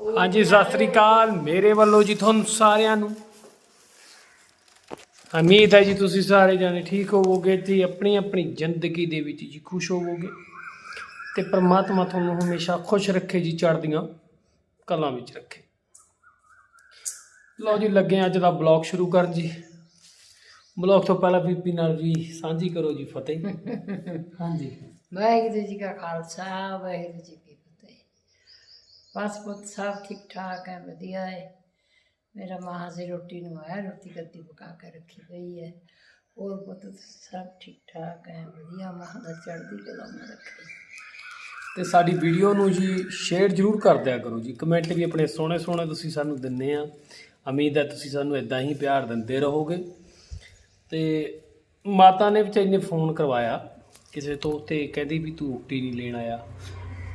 ਹਾਂਜੀ ਸਤਿ ਸ੍ਰੀ ਅਕਾਲ। ਮੇਰੇ ਵੱਲੋਂ ਜੀ ਤੁਹਾਨੂੰ ਸਾਰਿਆਂ ਨੂੰ। ਉਮੀਦ ਹੈ ਜੀ ਤੁਸੀਂ ਸਾਰੇ ਜਾਣੇ ਠੀਕ ਹੋਵੋਗੇ ਤੇ ਆਪਣੀ ਆਪਣੀ ਜ਼ਿੰਦਗੀ ਦੇ ਵਿੱਚ ਜੀ ਖੁਸ਼ ਹੋਵੋਗੇ। ਤੇ ਪ੍ਰਮਾਤਮਾ ਤੁਹਾਨੂੰ ਹਮੇਸ਼ਾ ਖੁਸ਼ ਰੱਖੇ ਜੀ ਚੜ੍ਹਦੀਆਂ ਕਲਾਂ ਵਿੱਚ ਰੱਖੇ। ਲਓ ਜੀ ਲੱਗੇ ਅੱਜ ਦਾ ਬਲੌਗ ਸ਼ੁਰੂ ਕਰਨ ਜੀ। ਬਲੌਗ ਤੋਂ ਪਹਿਲਾਂ ਬੀਬੀ ਨਾਲ ਵੀ ਸਾਂਝੀ ਕਰੋ ਜੀ ਫਤਿਹ। ਹਾਂਜੀ। ਵਾਹਿਗੁਰੂ ਜੀ ਕਾ ਖਾਲਸਾ ਵਾਹਿਗੁਰੂ ਜੀ ਬਸ ਪੁੱਤ ਸਭ ਠੀਕ ਠਾਕ ਹੈ, ਵਧੀਆ ਹੈ। ਮੇਰਾ ਮਾਂ ਸੇ ਰੋਟੀ ਨੂੰ ਆਇਆ, ਰੋਟੀ ਕੱਤੀ ਪਕਾ ਕੇ ਰੱਖੀ ਪਈ ਹੈ। ਹੋਰ ਪੁੱਤ ਸਭ ਠੀਕ ਠਾਕ ਹੈ, ਵਧੀਆ। ਮਾਂ ਦਾ ਚੜ੍ਹਦੀ ਕਲਾ ਮੈਂ ਰੱਖੇ। ਤੇ ਸਾਡੀ ਵੀਡੀਓ ਨੂੰ ਜੀ ਸ਼ੇਅਰ ਜ਼ਰੂਰ ਕਰ ਦਿਆ ਕਰੋ ਜੀ। ਕਮੈਂਟ ਵੀ ਆਪਣੇ ਸੋਹਣੇ ਸੋਹਣੇ ਤੁਸੀਂ ਸਾਨੂੰ ਦਿੰਨੇ ਆ। ਉਮੀਦ ਹੈ ਤੁਸੀਂ ਸਾਨੂੰ ਇਦਾਂ ਹੀ ਪਿਆਰ ਦਿੰਦੇ ਰਹੋਗੇ। ਤੇ ਮਾਤਾ ਨੇ ਵਿਚਾਰੀ ਨੇ ਫੋਨ ਕਰਵਾਇਆ। ਕਿਸੇ ਤੋਂ ਤੇ ਕਹਿੰਦੀ ਵੀ ਤੂੰ ਰੋਟੀ ਨਹੀਂ ਲੈਣ ਆਇਆ।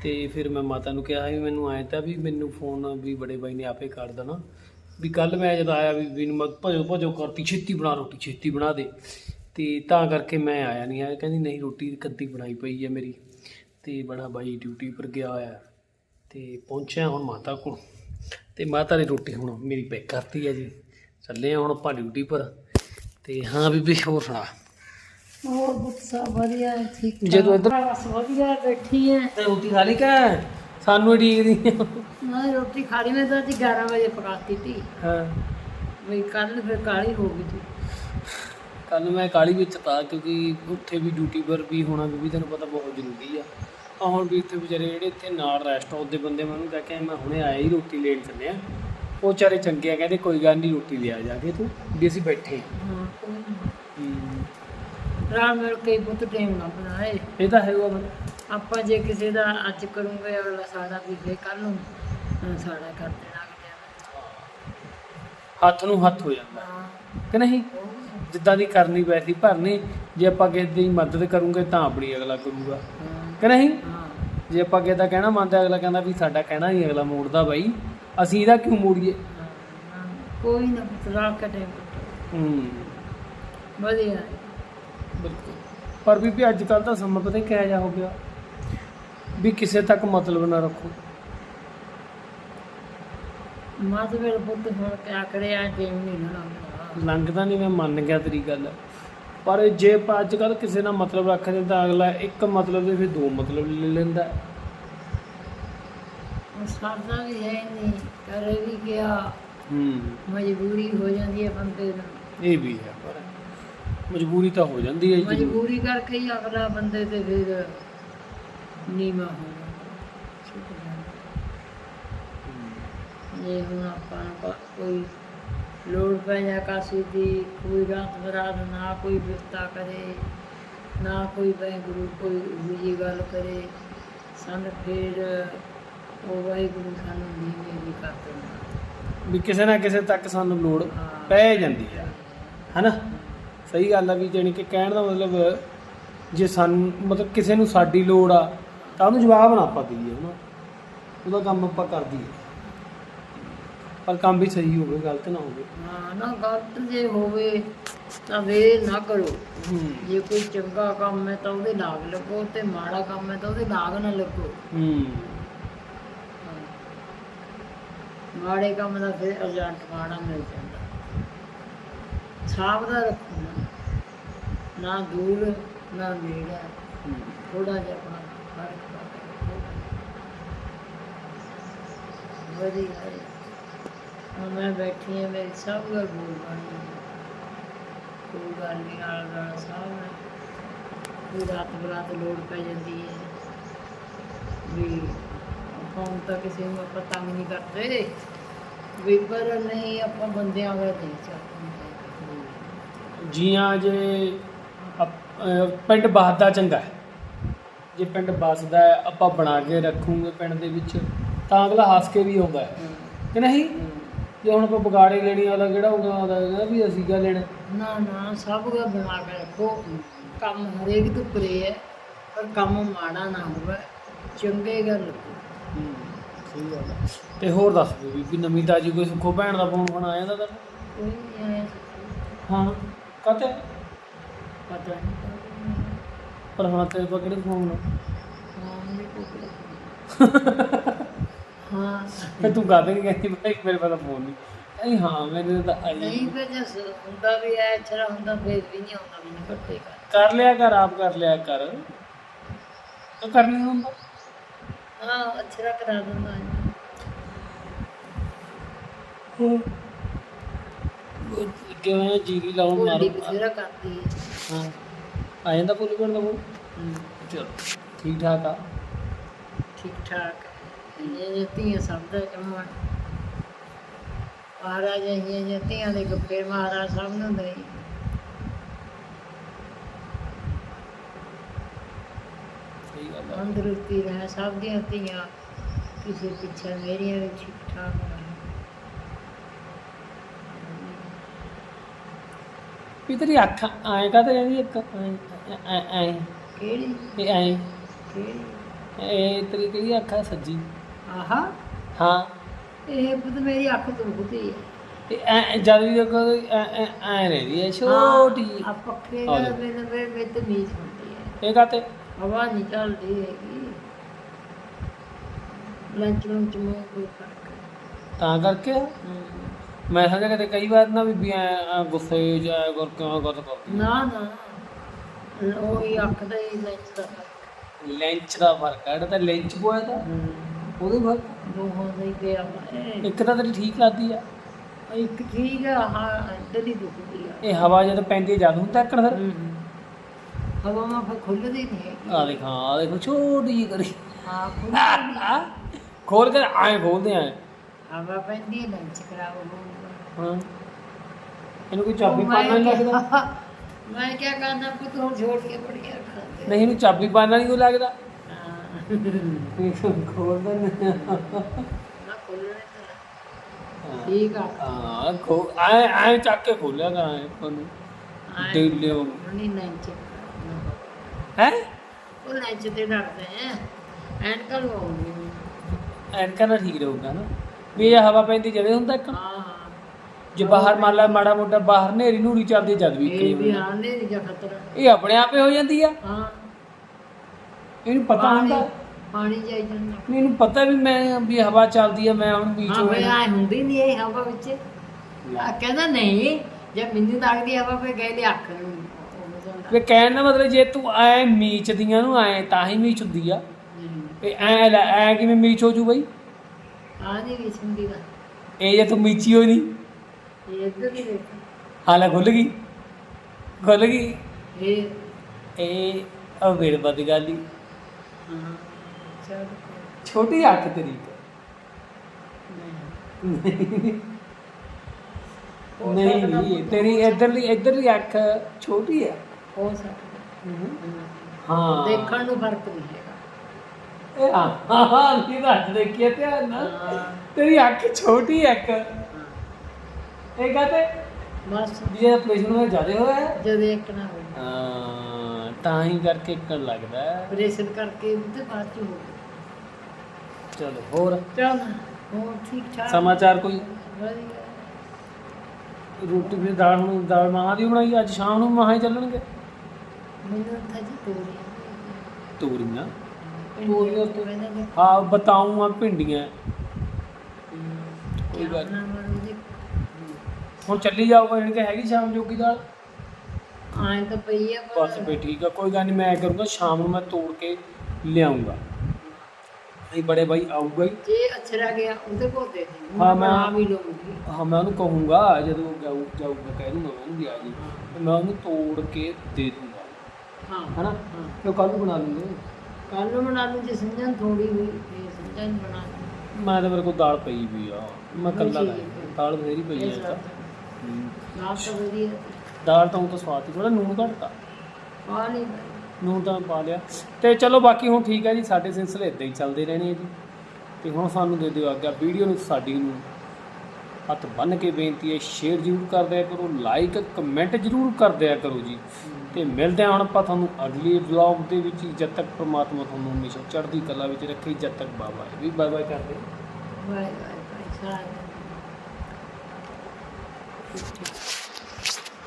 ਤੇ ਫਿਰ ਮੈਂ ਮਾਤਾ ਨੂੰ ਕਿਹਾ ਵੀ ਮੈਨੂੰ ਆਇਆ ਤਾਂ ਵੀ ਮੈਨੂੰ ਫੋਨ ਵੀ ਬੜੇ ਬਾਈ ਨੇ ਆਪੇ ਕਰ ਦੇਣਾ। ਵੀ ਕੱਲ ਮੈਂ ਜਦ ਆਇਆ ਵੀ ਵੀ ਮੈਂ ਭਜੋ ਭਜੋ ਕਰਤੀ, ਛੇਤੀ ਬਣਾ ਰੋਟੀ, ਛੇਤੀ ਬਣਾ ਦੇ। ਤੇ ਤਾਂ ਕਰਕੇ ਮੈਂ ਆਇਆ ਨਹੀਂ ਆਇਆ ਕਹਿੰਦੀ ਨਹੀਂ, ਰੋਟੀ ਕੱਦੀ ਬਣਾਈ ਪਈ ਹੈ ਮੇਰੀ। ਤੇ ਬੜਾ ਬਾਈ ਡਿਊਟੀ ਪਰ ਗਿਆ ਹੋਇਆ। ਤੇ ਪਹੁੰਚਿਆ ਹੁਣ ਮਾਤਾ ਕੋਲ। ਤੇ ਮਾਤਾ ਨੇ ਰੋਟੀ ਹੁਣ ਮੇਰੀ ਪੈਕ ਕਰਤੀ ਹੈ ਜੀ। ਚੱਲੇ ਆ ਹੁਣ ਆਪਾਂ ਡਿਊਟੀ ਪਰ। ਤੇ ਹਾਂ ਬੀਬੀ, ਹੋਰ ਸੁਣਾ। ਹੋਰ ਪੁੱਤ ਸਭ ਵਧੀਆ ਹੈ ਠੀਕ ਠਾਕ। ਜਦੋਂ ਇੱਧਰ- ਬਸ ਵਧੀਆ ਬੈਠੀ ਹੈ ਤੇ ਰੋਟੀ ਖਾ ਲਈ ਕਾ? ਸਾਨੂੰ ਢੀਕਦੀ ਮੈਂ ਰੋਟੀ ਖਾ ਲਈ ਮੈਂ ਤਾਂ ਅੱਜ 11 ਵਜੇ ਪਕਾਤੀ ਤੀ ਹਾਂ। ਵੀ ਕੱਲ ਫਿਰ ਕਾਲੀ ਹੋ ਗਈ ਤੀ ਕੱਲ ਮੈਂ ਕਾਲੀ ਵਿੱਚ ਤਾਂ ਕਿਉਂਕਿ ਉੱਥੇ ਵੀ ਡਿਊਟੀ ਪਰ ਵੀ ਹੋਣਾ ਵੀ ਤੈਨੂੰ ਪਤਾ ਬਹੁਤ ਜ਼ਰੂਰੀ ਆ। ਆ ਹੁਣ ਵੀ ਇੱਥੇ ਵਿਚਾਰੇ ਜਿਹੜੇ ਇੱਥੇ ਨਾਲ ਰੈਸਟ ਹਾਊਸ ਦੇ ਬੰਦੇ ਮੈਨੂੰ ਕਹਿ ਕੇ ਮੈਂ ਹੁਣੇ ਆਇਆ ਹੀ ਰੋਟੀ ਲੈਣ ਚੱਲੇ ਆ ਉਹ ਵਿਚਾਰੇ ਚੰਗੇ ਆ ਕਹਿੰਦੇ ਕੋਈ ਗੱਲ ਨਹੀਂ ਰੋਟੀ ਲਿਆ ਜਾ ਕੇ ਤੂੰ ਵੀ ਅਸੀਂ ਬੈਠੇ। ਹਾਂ ਕੋਈ ਨੀ। ਹੂੰ। ਰਲ ਮਿਲ ਕੇ ਬਹੁਤ ਟਾਈਮ ਨਾ ਬਣਾਏ। ਇਹ ਤਾਂ ਹੈਗਾ ਫਿਰ ਆਪਾਂ ਜੇ ਕਿਸੇ ਦਾ ਅੱਜ ਕਰੂੰਗੇ ਅਗਲਾ ਸਾਡਾ ਵੀ ਫੇਰ ਕੱਲ ਨੂੰ ਅਹ, ਸਾਡਾ ਕਰ ਦੇਣਾ ਅਗਲਿਆਂ ਹੱਥ ਨੂੰ ਹੱਥ ਹੋ ਜਾਂਦਾ। ਨੇ ਹਾਂ। ਕਿ ਨਹੀਂ? ਜਿੱਦਾਂ ਦੀ ਕਰਨੀ ਵੈਸੀ ਭਰਨੀ ਜੇ ਆਪਾਂ ਕਿਸੇ ਦੀ ਮਦਦ ਕਰੂੰਗੇ ਤਾਂ ਆਪਣੀ ਅਗਲਾ ਕਰੂਗਾ। ਹਾਂ, ਕਿ ਨਹੀਂ? ਹਾਂ। ਜੇ ਆਪਾਂ ਕਿਸੇ ਦਾ ਕਹਿਣਾ ਮੰਨਦੇ ਅਗਲਾ ਕਹਿੰਦਾ ਵੀ ਸਾਡਾ ਕਹਿਣਾ ਹੀ ਅਗਲਾ ਮੋੜਦਾ ਬਾਈ। ਅਸੀਂ ਇਹਦਾ ਕਿਉਂ ਮੋੜੀਏ? ਹਾਂ। ਕੋਈ ਨਾ ਪੁੱਤਰਾ ਕੇ ਟਾਈਮ ਹੂੰ। ਵਧੀਆ। ਹੈ। ਪਰ ਵੀ ਅੱਜ ਕੱਲ ਦਾ ਸਮਾਂ ਪਤਾ ਕਿਹਾ ਜਾ ਹੋ ਗਿਆ ਵੀ ਕਿਸੇ ਤੱਕ ਮਤਲਬ ਨਾ ਰੱਖੋ। ਮਾਤ ਮੇਰੇ ਪੁੱਤ ਹੁਣ ਕਿਆ ਕਰਿਆ ਟਾਈਮ ਨਹੀਂ ਨਾ ਲੱਗਦਾ ਲੰਘਦਾ ਨਹੀਂ ਮੈਂ ਮੰਨ ਗਿਆ ਤੇਰੀ ਗੱਲ। ਪਰ ਜੇ ਅੱਜ ਕੱਲ ਕਿਸੇ ਨਾਲ ਮਤਲਬ ਰੱਖਦੇ ਤਾਂ ਅਗਲਾ ਇੱਕ ਮਤਲਬ ਦੇ ਫਿਰ ਦੋ ਮਤਲਬ ਲੈ ਲੈਂਦਾ। ਸਰਦਾ ਵੀ ਹੈ ਨਹੀਂ ਕਰੇ ਵੀ ਗਿਆ। ਹੂੰ। ਮਜਬੂਰੀ ਹੋ ਜਾਂਦੀ ਹੈ ਬੰਦੇ ਨੂੰ ਇਹ ਵੀ ਹੈ ਪਰ ਮਜਬੂਰੀ ਤਾਂ ਹੋ ਜਾਂਦੀ ਹੈ ਜੀ। ਮਜਬੂਰੀ ਕਰਕੇ ਹੀ ਅਗਲਾ ਬੰਦੇ ਤੇ ਫਿਰ ਨੀਵਾ ਹੋ ਜਾਂਦਾ। ਜੇ। ਹੁਣ ਆਪਾਂ ਨੂੰ ਕੋ- ਕੋਈ ਲੋੜ ਪੈ ਜਾ ਕਾਸੀ ਦੀ ਕੋਈ ਰਾਤ ਬਰਾਤ ਨਾ ਕੋਈ ਬਿਰਤਾ ਕਰੇ ਨਾ ਕੋਈ ਵਾਹਿਗੁਰੂ ਕੋਈ ਦੂਜੀ ਗੱਲ ਕਰੇ ਸਾਨੂੰ ਫਿਰ ਉਹ ਵਾਹਿਗੁਰੂ ਸਾਨੂੰ ਨੀਵੇਂ ਵੀ ਕਰ ਦਿੰਦਾ। ਵੀ ਕਿਸੇ ਨਾ ਕਿਸੇ ਤੱਕ ਸਾਨੂੰ ਲੋੜ ਹਾਂ। ਪੈ ਜਾਂਦੀ ਹੈ। ਹਨਾ? ਸਹੀ ਗੱਲ ਆ ਵੀ ਜਾਣੀ ਕਿ ਕਹਿਣ ਦਾ ਮਤਲਬ ਜੇ ਸਾਨੂੰ ਮਤਲਬ ਕਿਸੇ ਨੂੰ ਸਾਡੀ ਲੋੜ ਆ ਤਾਂ ਉਹਨੂੰ ਜਵਾਬ ਨਾ ਆਪਾਂ ਦਈਏ ਹਨਾ? ਉਹਦਾ ਕੰਮ ਆਪਾਂ ਕਰ ਦਈਏ। ਪਰ ਕੰਮ ਵੀ ਸਹੀ ਹੋਵੇ ਗਲਤ ਨਾ ਹੋਵੇ। ਹਾਂ ਨਾ ਗਲਤ ਜੇ ਹੋਵੇ ਤਾਂ ਵੇ ਨਾ ਕਰੋ। ਹੂੰ। ਜੇ ਕੋਈ ਚੰਗਾ ਕੰਮ ਹੈ ਤਾਂ ਉਹਦੇ ਲਾਗ ਲੱਗੋ ਤੇ ਮਾੜਾ ਕੰਮ ਹੈ ਤਾਂ ਉਹਦੇ ਲਾਗ ਨਾ ਲੱਗੋ। ਹੂੰ। ਮਾੜੇ ਕੰਮ ਦਾ ਫਿਰ ਏਜੰਟ ਮਾੜਾ ਮਿਲ ਜਾਂਦਾ। ਦਾ ਰੱਖੋ ਨਾ ਦੂਰ ਨਾ ਨੇੜੇ ਥੋੜਾ ਜਿਹਾ ਆਪਣਾ ਫ਼ਰਕ ਪਾ ਕੇ ਵਧੀਆ ਹੁਣ ਮੈਂ ਬੈਠੀ ਹਾਂ, ਮੇਰੀ ਸਭ ਗੱਲ ਬੋਲ ਬਣੀ ਕੋਈ ਗੱਲ ਨਹੀਂ ਨਾਲ ਨਾਲ ਸਭ ਹੈ ਕੋਈ ਰਾਤ ਬਰਾਤ ਲੋੜ ਪੈ ਜਾਂਦੀ ਹੈ। ਵੀ ਫੋਨ ਤਾਂ ਕਿਸੇ ਨੂੰ ਆਪਾਂ ਤੰਗ ਨਹੀਂ ਕਰਦੇ। ਵੀ ਪਰ ਨਹੀਂ, ਆਪਾਂ ਬੰਦਿਆਂ ਦਾ ਨਹੀਂ ਸਕਦੇ ਜੀਆਂ ਜੇ ਪਿੰਡ ਬਸਦਾ ਚੰਗਾ ਹੈ। ਜੇ ਪਿੰਡ ਬਸਦਾ ਹੈ, ਆਪਾਂ ਬਣਾ ਕੇ ਰੱਖੂਗੇ ਪਿੰਡ ਦੇ ਵਿੱਚ ਤਾਂ ਅਗਲਾ ਹੱਸ ਕੇ ਵੀ ਆਉਂਦਾ ਹੈ। ਕਿ ਨਹੀਂ? ਜੇ ਹੁਣ ਆਪਾਂ ਬਗਾੜੇ ਲੈਣੀ ਵਾਲਾ ਕਿਹੜਾ ਹੁੰਦਾ ਉਹਦਾ ਕਹਿੰਦਾ ਵੀ ਅਸੀਂ ਕਿਆ ਲੈਣਾ? ਨਾ ਨਾ ਸਭ ਕੁਝ ਬਣਾ ਕੇ ਰੱਖੋ। ਕੰਮ ਹਰੇਕ ਤੋਂ ਪਰੇ ਹੈ ਪਰ ਕੰਮ ਮਾੜਾ ਨਾ ਹੋਵੇ ਚੰਗੇ ਗੱਲ ਸਹੀ ਗੱਲ ਤੇ ਹੋਰ ਦੱਸ ਦਿਓ ਵੀ ਨਵੀਂ ਤਾਜੀ ਕੋਈ ਸੁੱਖੋ ਭੈਣ ਦਾ ਫੋਨ ਫੋਨ ਆਇਆ ਤਾਂ ਕੋਈ ਨਹੀਂ ਆਇਆ ਹਾਂ ਕਹਤੇ? ਪਤਾ ਨਹੀਂ ਪਰ ਹੁਣ ਤੇਰੇ ਕੋਲ ਕਿਹੜੇ ਫੋਨ ਆ? ਹਾਂ ਮੇਰੇ ਕੋਲ ਹਾਂ। ਫਿਰ ਤੂੰ ਗੱਲ ਨਹੀਂ ਕਹਿੰਦੀ ਭਾਈ ਮੇਰੇ ਕੋਲ ਫੋਨ ਨਹੀਂ ਨਹੀਂ ਹਾਂ ਮੈਨੂੰ ਤਾਂ ਆਈ ਨਹੀਂ ਫਿਰ ਜੇ ਸ- ਹੁੰਦਾ ਵੀ ਐ ਅੱਛਾ ਹੁੰਦਾ ਫਿਰ ਵੀ ਨਹੀਂ ਆਉਂਦਾ ਮੈਨੂੰ ਘੱਟੇ ਕਰ ਕਰ ਲਿਆ ਕਰ ਆਪ ਕਰ ਲਿਆ ਕਰ। ਉਹ ਕਰ ਨਹੀਂ ਹੁੰਦਾ ਹਾਂ ਅੱਛਾ ਕਰਾ ਦਿੰਦਾ ਹੈ। ਉਹ ਕਿਵੇਂ ਜੀਰੀ ਲਾਉਣ ਭੋਲੀ ਮਾਰੋ। ਬਥੇਰਾ ਕਰਦੀ ਹੈ ਹਾਂ। ਆ ਜਾਂਦਾ ਪੂਰੀ ਬਣਦਾ ਉਹ ਹਮ, ਚਲੋ। ਠੀਕ ਠਾਕ ਆ? ਠੀਕ ਠਾਕ। ਇਹ ਜਤੀਆਂ ਸਭ ਦਾ ਕੰਮ ਆ। ਮਹਾਰਾਜ ਇਹ ਜਤੀਆਂ ਦੇ ਗੱਪੇ ਮਹਾਰਾਜ ਸਭ ਨੂੰ ਦੇ ਸਹੀ ਗੱਲ ਆ। ਤੰਦਰੁਸਤੀ ਰਹੇ ਸਭ ਦੀਆਂ ਧੀਆਂ। ਕਿਸੇ ਪਿੱਛੇ ਮੇਰੀਆਂ ਵੀ ਠੀਕ ਠਾਕ ਰਹੇ ਵੀ ਤੇਰੀ ਅੱਖ ਐਂ ਕਾ ਤੇ ਰਹਿੰਦੀ ਇੱਕ ਐਂ ਕਿਹੜੀ? ਇਹ ਐਂ। ਕਿਹੜੀ? ਇਹ ਤੇਰੀ ਕਿਹੜੀ ਅੱਖ ਆ ਸੱਜੀ। ਆਹਾ। ਹਾਂ। ਇਹ ਪੁੱਤ ਮੇਰੀ ਅੱਖ ਦੁਖਦੀ ਹੈ ਤੇ ਐ ਜਦ ਵੀ ਦੇਖੋ ਐ ਐ ਐ ਰਹਿੰਦੀ ਹੈ ਛੋਟੀ। ਆ ਪੱਖੇ ਆ ਦਾ ਲੈ। ਬਿਨ ਵੇ ਵਿੱਚ ਨੀਚ ਹੁੰਦੀ ਹੈ ਇਹ ਕਾਤੇ ਹਵਾ ਨਹੀਂ ਚੱਲਦੀ ਹੈਗੀ। ਲੰਚ ਨੂੰ ਚਮੋ ਕੋਈ ਫ਼ਰਕ ਤਾਂ ਕਰਕੇ। ਮੈਂ ਸਮਝਿਆ ਕਿਤੇ ਕਈ ਵਾਰ ਨਾ ਵੀ ਐ ਗੁੱਸੇ ਜਾਇਆ ਕਰ ਕਿਉਂ ਗੱਲ ਕਰਦੀ ਨਾ ਨਾ ਉਹ ਹੀ ਅੱਖ ਦਾ ਹੀ ਲੰਚ ਦਾ ਫ਼ਰਕ। ਲੈਂਚ ਦਾ ਫ਼ਰਕ ਹੈ ਤਾਂ ਲੈਂਚ ਪੋਇਆ ਤਾਂ ਉਹਦੇ ਫ਼ਰਕ ਦੋਹਾਂ ਦਾ। ਇੱਕ ਤਾਂ ਤੇਰੀ ਠੀਕ ਲੱਗਦੀ ਆ। ਇੱਕ ਠੀਕ ਆ ਹਾਂ ਅੰਦਰ ਹੀ ਦੁਖਦੀ ਆ। ਇਹ ਹਵਾ ਜਦ ਪੈਂਦੀ ਜਦ ਨੂੰ ਤੱਕਣ ਫਿਰ। ਹਵਾ ਮਾ ਫਿਰ ਖੁੱਲਦੀ ਨਹੀਂ ਆ ਦੇਖ ਹਾਂ ਆਹ ਦੇਖੋ ਛੋਟੀ ਜਿਹੀ ਕਰੀ ਹਾਂ ਖੁੱਲਦੀ ਆ ਖੋਲ ਕੇ ਐਂ ਖੋਲਦੇ ਆ। ਹਵਾ ਪੈਂਦੀ ਹੈ ਲੰਚ ਖਰਾਬ ਹੋਊਗਾ ਹਾਂ। ਇਹਨੂੰ ਕੋਈ ਚਾਬੀ ਉਹ ਪਾਣਾ ਮੈਂ ਨਹੀਂ ਲੱਗਦਾ? ਕਿਹਾ- ਮੈਂ ਕੀ ਕਰਨਾ ਪੁੱਤ ਹੁਣ ਛੋੜ ਕੇ ਬੜੀਆਂ ਖਾਂਦੇ ਨਹੀਂ ਇਹਨੂੰ ਚਾਬੀ ਪਾਣਾ ਨਹੀਂ ਕੋਈ ਲੱਗਦਾ? ਹਾਂ। ਖੋਲ ਦਿੰਦੇ ਨਾ ਠੀਕ ਆ। ਹਾਂ ਖੋ ਐ ਐ ਚੱਕ ਕੇ ਖੋਲਿਆ ਕਰਾਂ ਇਹਨੂੰ ਦੇ ਲਿਓ ਨਹੀਂ ਲੰਚ ਹੈ ਉਹ ਲੰਚ ਤੇ ਡਰਦੇ ਆ। ਐਨਕਾਂ ਲਵਾਉਂਦੀ ਐਨਕਾਂ ਨਾਲ ਠੀਕ ਰਹੂਗਾ ਨਾ। ਵੀ ਇਹ ਹਵਾ ਪੈਂਦੀ ਜਦੇ ਹੁੰਦਾ ਇੱਕ। ਹਾਂ ਹਾਂ। ਜੇ ਬਾਹਰ ਮੰਨ ਲਾ ਮਾੜਾ ਮੋਟਾ ਬਾਹਰ ਨੇਰੀ ਨੂਰੀ ਚੱਲਦੀ ਹੈ, ਜਦ ਵੀ ਇਹ ਵੀ ਆਂਦੇ ਨਹੀਂ ਜਾਂ ਖਤਰਾ। ਇਹ ਆਪਣੇ ਆਪੇ ਹੋ ਜਾਂਦੀ ਆ। ਹਾਂ। ਇਹਨੂੰ ਪਤਾ ਹੁੰਦਾ। ਪਾਣੀ ਜਾਈ ਜਾਂਦਾ। ਨਹੀਂ ਇਹਨੂੰ ਪਤਾ ਵੀ ਮੈਂ ਵੀ ਹਵਾ ਚੱਲਦੀ ਆ ਮੈਂ ਹੁਣ ਵਿੱਚ ਹਾਂ ਬਈ ਹੁੰਦੀ ਨਹੀਂ ਇਹ ਹਵਾ ਵਿੱਚ। ਆ ਕਹਿੰਦਾ ਨਹੀਂ ਜੇ ਮੈਨੂੰ ਲੱਗਦੀ ਹਵਾ ਫੇ ਗਏ ਦੇ ਅੱਖ ਨੂੰ। ਉਹ ਜਾਂਦਾ ਵੀ ਕਹਿਣ ਦਾ ਮਤਲਬ ਜੇ ਤੂੰ ਐ ਮੀਚਦੀਆਂ ਨੂੰ ਐ ਤਾਂ ਹੀ ਮੀਚ ਹੁੰਦੀ ਆ। ਤੇ ਐ ਲੈ- ਐ ਕਿਵੇਂ ਮੀਚ ਹੋ ਜੂ ਬਈ? ਆ ਨਹੀਂ ਵਿੱਚ ਹੁੰਦੀ ਦਾ ਇਹ ਜੇ ਤੂੰ ਮੀਚੀ ਹੋਈ ਨਹੀਂ। ਇਹ ਇੱਧਰ ਹੀ ਦੇਖ। ਹਾਲਾ ਖੁੱਲ ਗਈ? ਖੁੱਲ ਗਈ? ਇਹ। ਇਹ ਅਵੇੜ ਬਦ ਗਾਲੀ ਹਾਂ। ਚੱਲ। ਛੋਟੀ ਅੱਖ ਤੇਰੀ। ਨਹੀਂ ਹੋ ਨਹੀਂ ਸਕਦਾ ਨਹੀਂ ਤੇਰੀ ਇਧਰਲੀ ਇਧਰਲੀ ਅੱਖ ਛੋਟੀ ਆ। ਹੋ ਸਕਦਾ ਹਾਂ। ਦੇਖਣ ਨੂੰ ਫ਼ਰਕ ਨਹੀਂ ਹੈਗਾ। ਇਹ ਹਾਂ ਹਾਂ ਨਹੀਂ ਰੱਖ ਦੇਖਿਆ ਧਿਆਨ ਨਾਲ। ਹਾਂ। ਤੇਰੀ ਅੱਖ ਛੋਟੀ ਆ ਇੱਕ। ਇਹ ਕਹਤੇ ਬਸ। ਜੇ ਆਪਰੇਸ਼ਨ ਹੋਇਆ ਜ਼ਿਆਦਾ ਹੋਇਆ? ਹੈ? ਜਦ ਇੱਕ ਨਾ ਹੋਵੇ ਹਾਂ ਤਾਂ ਹੀ ਕਰਕੇ ਇੱਕਣ ਲੱਗਦਾ। ਹੈ। ਆਪਰੇਸ਼ਨ ਕਰਕੇ ਉਹਦੇ ਬਾਅਦ ਚ ਹੋ ਗਿਆ ਚਲੋ ਹੋਰ? ਚੱਲ ਹੋਰ ਠੀਕ ਠਾਕ। ਸਮਾਚਾਰ ਕੋਈ? ਵਧੀਆ। ਰੋਟੀ ਵੀ ਦਾਲ ਹੁਣ ਦਾਲ ਮਾਂ ਦੀ ਬਣਾਈ ਅੱਜ ਸ਼ਾਮ ਨੂੰ ਮਾਂ ਹੀ ਚੱਲਣਗੇ? ਮੈਨੂੰ ਤਾਂ ਜੀ ਤੋਰੀ ਤੋਰੀਆਂ? ਤੋਰੀ ਤੋਂ ਕਹਿੰਦੇ ਹਾਂ ਬਤਾਉਂਗਾ ਭਿੰਡੀਆਂ। ਕੋਈ ਗੱਲ ਨਾ ਹੁਣ ਚੱਲੀ ਜਾਊਗਾ ਜਿਹੜੀ ਕਿ ਹੈਗੀ ਸ਼ਾਮ ਜੋਗੀ ਦਾਲ? ਆਏ ਤਾਂ ਪਈ ਆ ਬਸ ਵੀ ਠੀਕ ਆ ਕੋਈ ਗੱਲ ਨਹੀਂ ਮੈਂ ਕਰੂੰਗਾ ਸ਼ਾਮ ਨੂੰ ਮੈਂ ਤੋੜ ਕੇ ਲਿਆਉਂਗਾ। ਇਹ ਬੜੇ ਬਾਈ ਆਊਗਾ ਹੀ। ਜੇ ਅਛਰਾ ਗਿਆ ਉਹਦੇ ਕੋਲ ਦੇ ਦੇ ਹਾਂ, ਮੈਂ- ਆ ਵੀ ਲਊਂਗੀ। ਹਾਂ ਮੈਂ ਉਹਨੂੰ ਕਹੂੰਗਾ ਜਦੋਂ ਉਹ ਜਾਊ ਜਾਊਗਾ ਕਹਿ ਦੂੰਗਾ ਮੈਂ ਉਹਨੂੰ ਵੀ ਆ ਜੀ ਮੈਂ ਉਹਨੂੰ ਤੋੜ ਕੇ ਦੇ ਦੂੰਗਾ। ਹਾਂ ਹਨਾ? ਹਾਂ। ਤੇ ਕੱਲ ਨੂੰ ਬਣਾ ਲੂੰਗੇ। ਕੱਲ ਨੂੰ ਬਣਾ ਲੂ ਜੇ ਸਮਝਣ ਥੋੜੀ ਹੋਈ ਤੇ ਸਮਝਣ ਬਣਾ ਲੂੰ ਮੈਂ ਤਾਂ ਮੇਰੇ ਕੋਲ ਦਾਲ ਪਈ ਵੀ ਆ ਮੈਂ ਕੱਲਾ ਲਾਇਆ ਹੈ। ਦਾਲ ਬਥੇਰੀ ਪਈ ਆ ਵਾਰ ਹੂੰ। ਨਾਲ ਤਾਂ ਵਧੀਆ ਦਾਲ ਤਾਂ ਉਹ ਤਾਂ ਸਵਾਦ ਸੀ ਥੋੜਾ ਨੂਨ ਘੱਟਤਾ ਪਾ ਲਈ। ਨੂਨ ਤਾਂ ਪਾ ਲਿਆ। ਤੇ ਚਲੋ ਬਾਕੀ ਹੁਣ ਠੀਕ ਹੈ ਜੀ ਸਾਡੇ ਸਿਲਸਿਲੇ ਇਦਾਂ ਹੀ ਚੱਲਦੇ ਰਹਿਣੇ ਆ ਜੀ। ਤੇ ਹੁਣ ਸਾਨੂੰ ਦੇ ਦਿਓ ਆਗਿਆ ਵੀਡੀਓ ਨੂੰ ਸਾਡੀ ਨੂੰ ਹੱਥ ਬੰਨ ਕੇ ਬੇਨਤੀ ਹੈ ਸ਼ੇਅਰ ਜ਼ਰੂਰ ਕਰ ਦਿਆ ਕਰੋ ਲਾਈਕ ਕਮੈਂਟ ਜ਼ਰੂਰ ਕਰ ਦਿਆ ਕਰੋ ਜੀ। ਤੇ ਮਿਲਦੇ ਹਾਂ ਹੁਣ ਆਪਾਂ ਤੁਹਾਨੂੰ ਅਗਲੇ ਵਲੌਗ ਦੇ ਵਿੱਚ ਜਦ ਤੱਕ ਪ੍ਰਮਾਤਮਾ ਤੁਹਾਨੂੰ ਹਮੇਸ਼ਾ ਚੜ੍ਹਦੀ ਕਲਾ ਵਿੱਚ ਰੱਖੇ, ਜਦ ਤੱਕ ਬਾਬਾ ਵੀ ਬਾਏ ਬਾਏ ਕਰਦੇ। ਬਾਏ ਬਾਏ ਬਾਏ ਸਾਰਾ